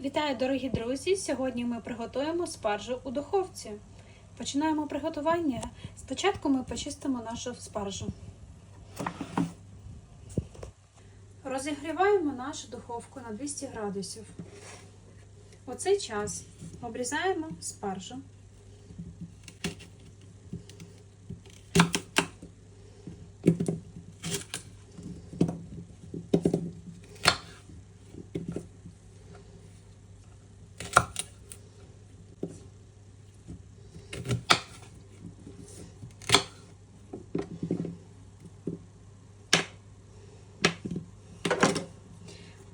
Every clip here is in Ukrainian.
Вітаю, дорогі друзі! Сьогодні ми приготуємо спаржу у духовці. Починаємо приготування. Спочатку ми почистимо нашу спаржу. Розігріваємо нашу духовку на 200 градусів. У цей час обрізаємо спаржу.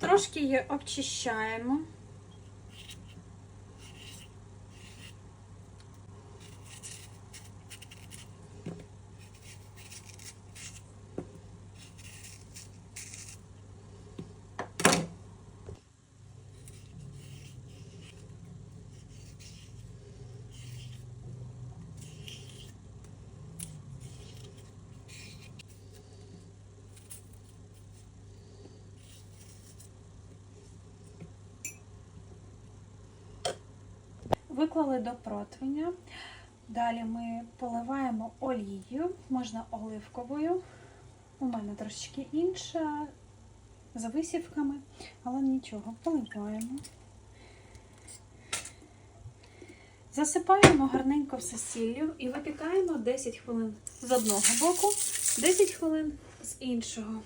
Трошки її обчищаємо. Виклали до противня. Далі ми поливаємо олією, можна оливковою. У мене трошечки інша, за висівками, але нічого, поливаємо. Засипаємо гарненько все сіллю і випікаємо 10 хвилин з одного боку, 10 хвилин з іншого.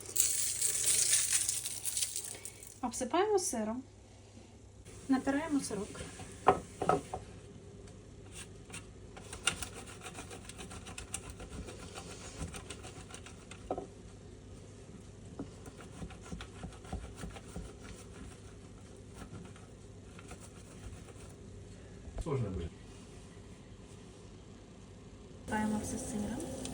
Обсипаємо сиром, натираємо сирок. Сложно будет. Випікаємо все сиром.